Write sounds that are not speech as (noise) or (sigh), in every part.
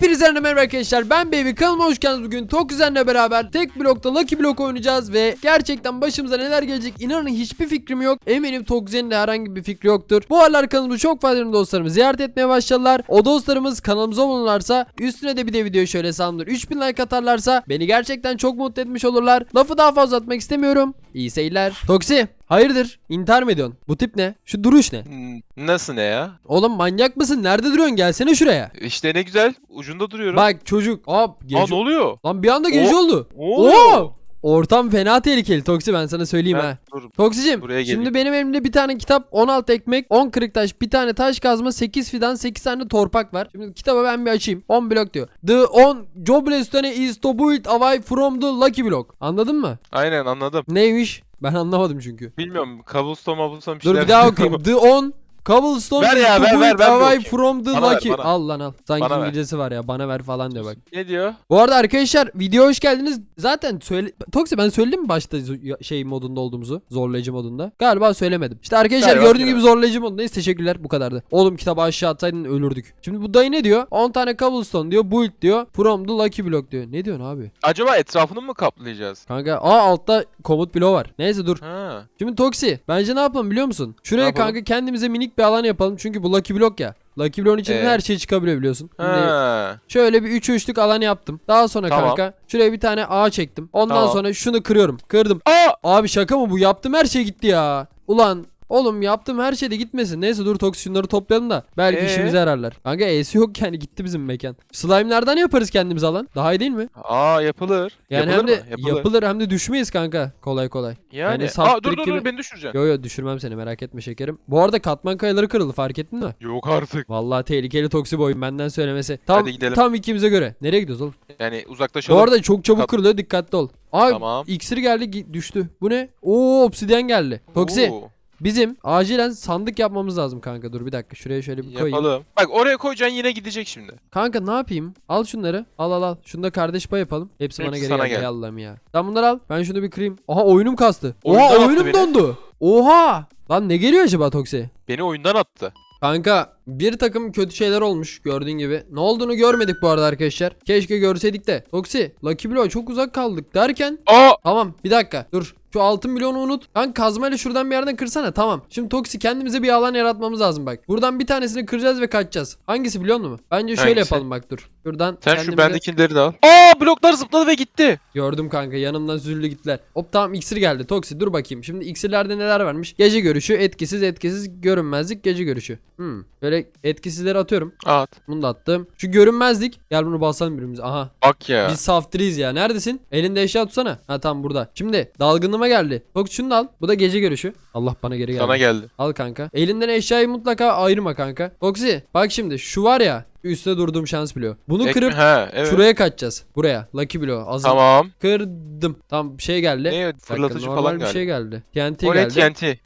Hepinize merhaba arkadaşlar. Ben Baby. Kanalıma hoş geldiniz. Bugün Toküzen'le beraber tek blokta Lucky Block oynayacağız ve gerçekten başımıza neler gelecek inanın hiçbir fikrim yok. Eminim Toküzen'in de herhangi bir fikri yoktur. Bu aralar kanalımızı çok fazla dostlarımız ziyaret etmeye başladılar. O dostlarımız kanalımıza bulunurlarsa üstüne de bir de video şöyle sandır 3000 like atarlarsa beni gerçekten çok mutlu etmiş olurlar. Lafı daha fazla atmak istemiyorum. İyi seyirler. Toksi hayırdır intihar mı ediyorsun bu tip ne şu duruş ne Hmm, Nasıl ne ya? Oğlum manyak mısın nerede duruyorsun gelsene şuraya İşte ne güzel. Ucunda duruyorum. Bak çocuk hop Aa gece ne oluyor? Lan bir anda gece O- oldu. Ne oluyor? Ortam fena tehlikeli Toksi ben sana söyleyeyim Ha, ha. dur. Toksicim Buraya şimdi geleyim. benim elimde bir tane kitap 16 ekmek 10 kırık taş bir tane taş kazma 8 fidan 8 tane torpak var. Şimdi kitabı ben bir açayım 10 blok diyor. The 10 Joblestone is to build away from the lucky block. Anladın mı? Aynen anladım. Neymiş? Ben anlamadım çünkü. Bilmiyorum. Cobblestone mabulstone bir Dur şeyler. bir daha (laughs) okuyayım. The 10 Cobblestone Ver ya, ver, ver, ben away okuyayım. from the Bana ver, lucky. bana. Al lan al. Sanki Bana ver. İngilizcesi var ya bana ver falan diyor bak. ne diyor? Bu arada arkadaşlar video hoş geldiniz. Zaten söyle Toksi ben söyledim mi başta zo- şey modunda olduğumuzu? Zorlayıcı modunda. Galiba söylemedim. İşte arkadaşlar Galiba gördüğünüz gibi söylemedim. zorlayıcı modundayız. Teşekkürler bu kadardı. Oğlum kitabı aşağı atsaydın ölürdük. Şimdi bu dayı ne diyor? 10 tane cobblestone diyor. Build diyor. From the lucky block diyor. Ne diyorsun abi? Acaba etrafını mı kaplayacağız? Kanka aa altta komut bloğu var. Neyse dur. Ha. Şimdi Toksi bence ne yapalım biliyor musun? Şuraya yapalım? kanka kendimize minik bir alan yapalım. Çünkü bu lucky block ya. Lucky block'un içinden Evet. her şey çıkabiliyor biliyorsun. Ha. Şöyle bir 3 üçlük alan yaptım. Daha sonra Tamam. kanka şuraya bir tane ağ çektim. Ondan Tamam. sonra şunu kırıyorum. Kırdım. Aa! Abi şaka mı bu? Yaptım her şey gitti ya. Ulan Oğlum yaptım her şey de gitmesin. Neyse dur şunları toplayalım da belki Ee? işimize yararlar. Kanka E'si yok yani gitti bizim mekan. Slime'lerden yaparız kendimize alan. Daha iyi değil mi? Aa yapılır. Yani yapılır hem de mı? Yapılır. yapılır hem de düşmeyiz kanka kolay kolay. Yani. Yani Aa dur dur gibi- dur beni düşüreceksin. Yo yo düşürmem seni merak etme şekerim. Bu arada katman kayaları kırıldı fark ettin mi? (laughs) Yok artık. Vallahi tehlikeli toksi boyun benden söylemesi. Tam, Hadi gidelim. tam ikimize göre. Nereye gidiyoruz oğlum? Yani Bu uzaklaşalım. arada çok çabuk Kat- kırılıyor dikkatli ol. Ay Tamam. iksir geldi düştü. Bu ne? Oo obsidyen geldi. Toksi Oo, bizim acilen sandık yapmamız lazım kanka. Dur bir dakika şuraya şöyle bir koyayım. Yapalım. Bak oraya koyacaksın yine gidecek şimdi. Kanka ne yapayım? Al şunları. Al al al. Şunu da kardeş pay yapalım. Hepsi, bana Hepsi geri sana geldi. Ey Allah'ım ya. Sen bunları al. Ben şunu bir kırayım. Aha oyunum kastı. Oyundan Oha attı oyunum beni. dondu. Oha. Lan ne geliyor acaba Toksi? Beni oyundan attı. Kanka bir takım kötü şeyler olmuş gördüğün gibi. Ne olduğunu görmedik bu arada arkadaşlar. Keşke görseydik de. Toksi, Lucky Blow çok uzak kaldık derken Aa! Tamam bir dakika dur. Şu altın milyonu unut. Kanka kazmayla şuradan bir yerden kırsana. Tamam. Şimdi Toksi kendimize bir alan yaratmamız lazım bak. Buradan bir tanesini kıracağız ve kaçacağız. Hangisi biliyor musun? Bence şöyle Hangisi? yapalım bak dur. Şuradan Sen kendimize... şu bendekileri de al. Aa bloklar zıpladı ve gitti. Gördüm kanka yanımdan süzüldü gittiler. Hop tamam iksir geldi. Toksi dur bakayım. Şimdi iksirlerde neler varmış? Gece görüşü, etkisiz, etkisiz, görünmezlik, gece görüşü. Hmm. Böyle etkisizleri atıyorum. At. Bunu da attım. Şu görünmezlik. Gel bunu basalım birbirimize. Aha. Bak ya. Biz saftiriyiz ya. Neredesin? Elinde eşya tutsana. Ha tamam burada. Şimdi dalgınlığıma geldi. Bak şunu da al. Bu da gece görüşü. Allah bana geri geldi. Sana geldi. Al kanka. Elinden eşyayı mutlaka ayırma kanka. Foxy bak şimdi şu var ya. Şu üstte durduğum şans bloğu. Bunu Ekme- kırıp ha, evet. şuraya kaçacağız. Buraya. Lucky bloğu. Az Tamam. kırdım. Tam şey geldi. Ne dakika, fırlatıcı normal falan bir geldi. şey geldi. TNT o ne geldi. TNT?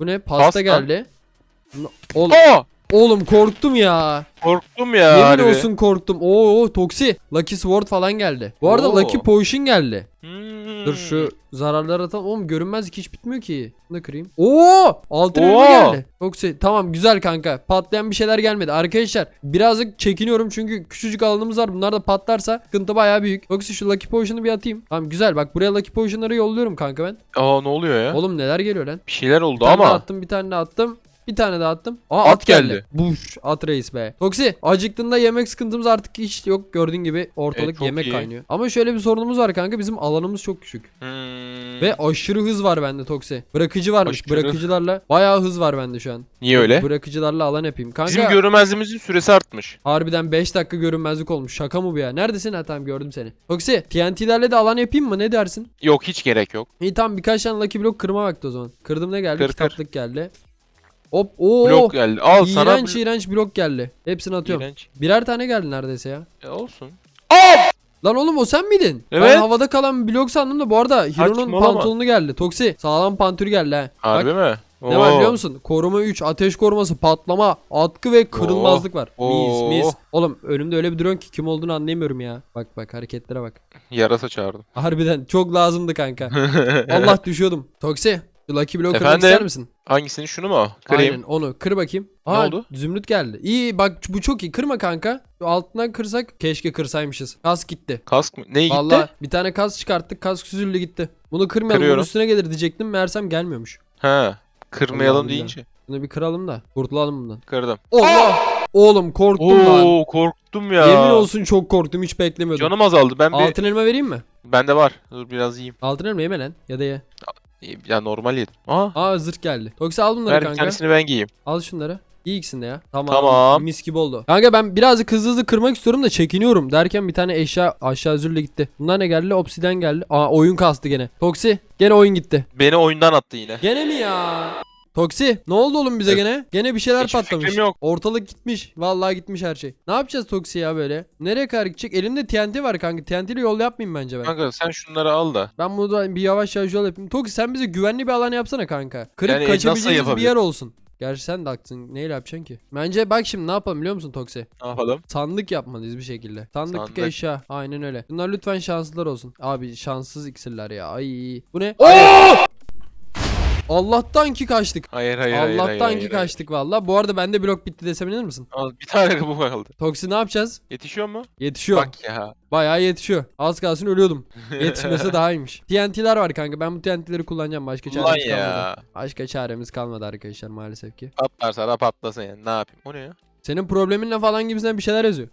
Bu ne? Pasta, Pasta. geldi. Oğlum, Aa! oğlum korktum ya. Korktum ya. Yemin harbi. olsun korktum. Oo Toksi. Lucky Sword falan geldi. Bu arada Oo. Lucky Potion geldi. Hmm. Dur şu zararları atalım. Oğlum görünmezlik hiç bitmiyor ki. Bunu da kırayım. Oo! Altın elma Oo! geldi. Çok şey. Tamam güzel kanka. Patlayan bir şeyler gelmedi. Arkadaşlar birazcık çekiniyorum çünkü küçücük alanımız var. Bunlar da patlarsa sıkıntı bayağı büyük. Yoksa şu Lucky Potion'u bir atayım. Tamam güzel. Bak buraya Lucky Potion'ları yolluyorum kanka ben. Aa ne oluyor ya? Oğlum neler geliyor lan? Bir şeyler Bir oldu tane daha ama. attım, bir tane attım. Bir tane daha attım. Aa At at, geldi. geldi. Buş at reis be. Toksi acıktığında yemek sıkıntımız artık hiç yok. Gördüğün gibi ortalık E, yemek iyi. kaynıyor. Ama şöyle bir sorunumuz var kanka. Bizim alanımız çok küçük. Hmm. Ve aşırı hız var bende Toksi. Bırakıcı varmış. Aşırı. Bırakıcılarla bayağı hız var bende şu an. Niye öyle? Bırakıcılarla alan yapayım. Kanka Bizim görünmezliğimizin süresi artmış. harbiden 5 dakika görünmezlik olmuş. Şaka mı bu ya? Neredesin? Ha tamam gördüm seni. Toksi TNT'lerle de alan yapayım mı? Ne dersin? Yok hiç gerek yok. İyi tamam birkaç tane Lucky Block kırma vakti o zaman. Kırdım ne geldi? Kır, kır. Kitaplık geldi. Hop ooo. Blok geldi. Al sana İğrenç iğrenç blok geldi. Hepsini atıyorum. İğrenç. Birer tane geldi neredeyse ya. E, olsun. Lan oğlum o sen miydin? Ben Evet. havada kalan bir blok sandım da bu arada Hiro'nun pantolonu geldi. Toksi sağlam pantürü geldi ha. Harbi Bak, mi? ne var Oo. biliyor musun? Koruma 3, ateş koruması, patlama, atkı ve kırılmazlık var. Mis Oo. mis. Oğlum önümde öyle bir drone ki kim olduğunu anlayamıyorum ya. Bak bak hareketlere bak. Yarasa çağırdım. Harbiden çok lazımdı kanka. (laughs) Allah düşüyordum. Toksi Şu Lucky Block kırmak Efendim? ister misin? Hangisini şunu mu? Kırayım. Aynen onu kır bakayım. Ne Aa, oldu? Zümrüt geldi. İyi bak bu çok iyi. Kırma kanka. Şu altından kırsak keşke kırsaymışız. Kask gitti. Kask mı? Neyi gitti? Vallahi bir tane kask çıkarttık. Kask süzüldü gitti. Bunu kırmayalım. Bunun Kırıyorum. üstüne gelir diyecektim. Meğersem gelmiyormuş. Ha. Kırmayalım Allah deyince. Bunu bir kıralım da kurtulalım bundan. Kırdım. Allah! Oğlum korktum lan. Oo korktum ya. Yemin olsun çok korktum. Hiç beklemiyordum. Canım azaldı. Ben bir Altın elma vereyim mi? bende var. Dur biraz yiyeyim. Altın elma yeme lan. Ya da ye. Ya normal yedim. Aa. Aa zırh geldi. Toksi al bunları Ver kanka. tanesini ben giyeyim. Al şunları. İyi ikisini de ya. Tamam. Tamam. Mis gibi oldu. Kanka ben birazcık hızlı hızlı kırmak istiyorum da çekiniyorum. Derken bir tane eşya aşağı zürle gitti. Bunlar ne geldi? Obsiden geldi. Aa oyun kastı gene. Toksi. Gene oyun gitti. Beni oyundan attı yine. Gene mi ya? Toksi ne oldu oğlum bize Evet. gene? Gene bir şeyler Hiçbir patlamış. fikrim yok. Ortalık gitmiş. Vallahi gitmiş her şey. Ne yapacağız Toksi ya böyle? Nereye kadar gidecek? Elimde TNT var kanka. TNT ile yol yapmayayım bence ben. Kanka sen şunları al da. Ben bunu bir yavaş yavaş yol yapayım. Toksi sen bize güvenli bir alan yapsana kanka. Kırıp Yani kaçabileceğimiz bir yer olsun. Gerçi sen de haklısın. Neyle yapacaksın ki? Bence bak şimdi ne yapalım biliyor musun Toksi? Ne yapalım? Sandık yapmalıyız bir şekilde. Sandıklık Sandık. eşya. Aynen öyle. Bunlar lütfen şanslılar olsun. Abi şanssız iksirler ya. Ay. Bu ne? Allah'tan ki kaçtık. Hayır hayır hayır. Allah'tan hayır, ki hayır, kaçtık valla. Bu arada bende blok bitti desem inanır mısın? Al, bir tane kabuğu kaldı. Toksi ne yapacağız? Yetişiyor mu? Yetişiyor. Bak ya. Bayağı yetişiyor. Az kalsın ölüyordum. (laughs) Yetişmese daha iyiymiş. TNT'ler var kanka. Ben bu TNT'leri kullanacağım. Başka Ulan çaremiz kalmadı. ya. Başka çaremiz kalmadı arkadaşlar maalesef ki. Patlarsa da patlasın yani. Ne yapayım? O ne ya? Senin probleminle falan gibisinden bir şeyler yazıyor.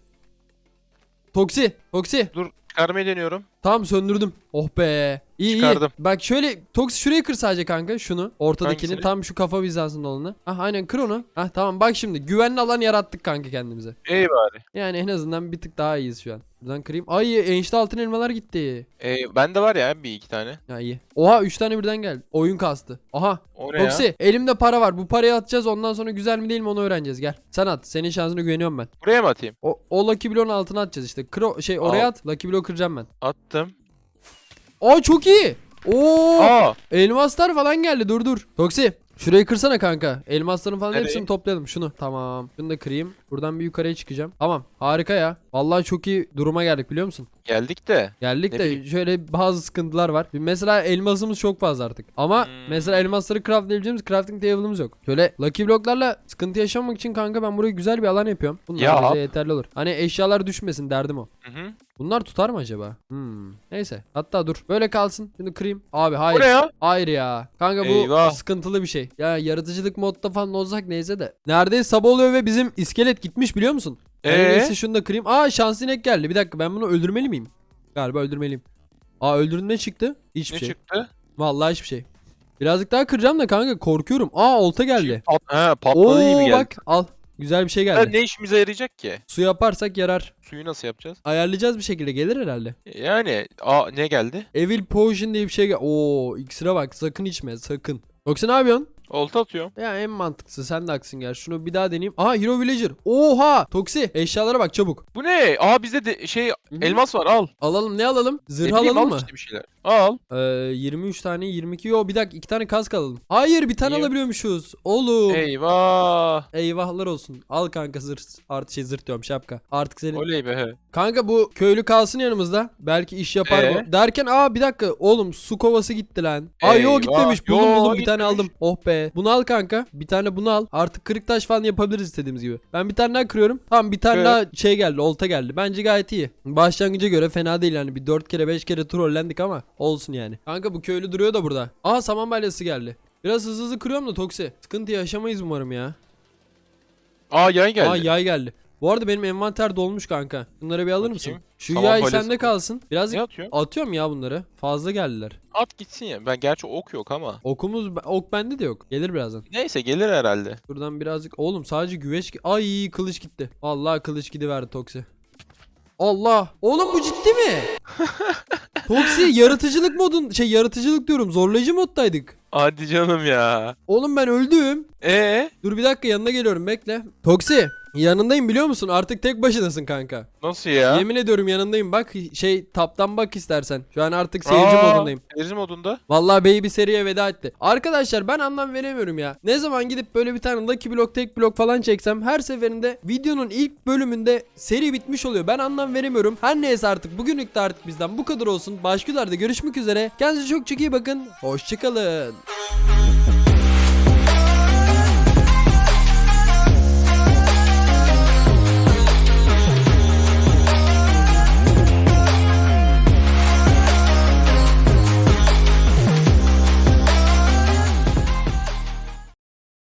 Toksi. Toksi. Dur çıkarmayı deniyorum. Tamam söndürdüm. Oh be. İyi Çıkardım. iyi. Bak şöyle Toksi şurayı kır sadece kanka şunu. Ortadakini Hangisini? tam şu kafa hizasında olanı. Ah aynen kır onu. Ah tamam bak şimdi güvenli alan yarattık kanka kendimize. İyi bari. Yani en azından bir tık daha iyiyiz şu an. Buradan kırayım. Ay enişte altın elmalar gitti. Ee, bende var ya bir iki tane. Ya iyi. Oha 3 tane birden geldi. Oyun kastı. Aha. O ne ya? Toksi elimde para var. Bu parayı atacağız ondan sonra güzel mi değil mi onu öğreneceğiz. Gel. Sen at. Senin şansına güveniyorum ben. Buraya mı atayım? O, o Lucky Block'un altına atacağız işte. Kro şey oraya at. Lucky Block kıracağım ben. Attım. Aa çok iyi. Oo. Aa! Elmaslar falan geldi dur dur. Toksi şurayı kırsana kanka. Elmasların falan Nereye? hepsini toplayalım şunu. Tamam. Şunu da kırayım. Buradan bir yukarıya çıkacağım. Tamam. Harika ya. Vallahi çok iyi duruma geldik biliyor musun? Geldik de. Geldik Ne de bileyim. şöyle bazı sıkıntılar var. Mesela elmasımız çok fazla artık. Ama Hmm. mesela elmasları craftlayabileceğimiz crafting table'ımız yok. Şöyle lucky blocklarla sıkıntı yaşamamak için kanka ben buraya güzel bir alan yapıyorum. Bunlar Ya. bize yeterli olur. Hani eşyalar düşmesin derdim o. Hı hı. Bunlar tutar mı acaba? Hmm. Neyse. Hatta dur. Böyle kalsın. Şimdi kırayım. Abi hayır. O ne ya? Hayır ya. Kanka bu Eyvah. sıkıntılı bir şey. Ya yaratıcılık modda falan olsak neyse de. Neredeyse sabah oluyor ve bizim iskelet gitmiş biliyor musun? Ee? iyisi şunu da kırayım. Aa şans inek geldi. Bir dakika ben bunu öldürmeli miyim? Galiba öldürmeliyim. Aa öldürdüm ne çıktı? Hiçbir Ne şey. çıktı? Vallahi hiçbir şey. Birazcık daha kıracağım da kanka korkuyorum. Aa olta geldi. Pat ha patladı gibi Oo geldi. bak al. Güzel bir şey geldi. ne işimize yarayacak ki? Su yaparsak yarar. Suyu nasıl yapacağız? Ayarlayacağız bir şekilde gelir herhalde. Yani aa ne geldi? Evil Potion diye bir şey gel. Oo iksire bak sakın içme sakın. Yoksa ne yapıyorsun? Olta atıyorum. Ya en mantıklısı sen de haksın gel. Şunu bir daha deneyeyim. Aha Hero Villager. Oha! Toksi eşyalara bak çabuk. Bu ne? Aa bizde de şey elmas var al. Alalım ne alalım? Zırh Ne bileyim, alalım al mı? işte bir şeyler. Al. Ee, 23 tane 22 yo bir dakika iki tane kask alalım. Hayır bir tane Niye? alabiliyormuşuz. Oğlum. Eyvah. Eyvahlar olsun. Al kanka zırh. Artı şey zırh diyorum şapka. Artık senin. Oley be. he. Kanka bu köylü kalsın yanımızda. Belki iş yapar Ee? bu. Derken aa bir dakika oğlum su kovası gitti lan. Aa yo Eyvah. gitmemiş. Buldum Yo, buldum bir tane gitmemiş. aldım. Oh be. Bunu al kanka. Bir tane bunu al. Artık kırık taş falan yapabiliriz istediğimiz gibi. Ben bir tane daha kırıyorum. Tamam bir tane Evet. daha şey geldi. Olta geldi. Bence gayet iyi. Başlangıca göre fena değil yani. Bir 4 kere 5 kere trollendik ama olsun yani. Kanka bu köylü duruyor da burada. Aa saman balyası geldi. Biraz hızlı hızlı kırıyorum da Toksi. Sıkıntı yaşamayız umarım ya. Aa yay geldi. Aa yay geldi. Bu arada benim envanter dolmuş kanka. Bunları bir alır mısın? Bakayım. Şu Saman yay balyası sende kalsın. Birazcık Ne atıyor? atıyorum ya bunları. Fazla geldiler. At gitsin ya. Ben gerçi ok yok ama. Okumuz ok bende de yok. Gelir birazdan. Neyse gelir herhalde. Şuradan birazcık oğlum sadece güveç gi- Ay kılıç gitti. Vallahi kılıç gidiverdi Toksi. Allah. Oğlum bu ciddi mi? (laughs) Toksi yaratıcılık modun şey yaratıcılık diyorum zorlayıcı moddaydık. Hadi canım ya. Oğlum ben öldüm. Ee Dur bir dakika yanına geliyorum bekle. Toksi yanındayım biliyor musun? Artık tek başınasın kanka. nasıl ya? Yemin ediyorum yanındayım. Bak şey taptan bak istersen. Şu an artık seyirci Aa, modundayım. Seyirci modunda. Vallahi Baby seriye veda etti. Arkadaşlar ben anlam veremiyorum ya. Ne zaman gidip böyle bir tane Lucky Block tek blok falan çeksem her seferinde videonun ilk bölümünde seri bitmiş oluyor. Ben anlam veremiyorum. Her neyse artık bugünlük de artık bizden bu kadar olsun. Başka görüşmek üzere. Kendinize çok çok iyi bakın. Hoşçakalın.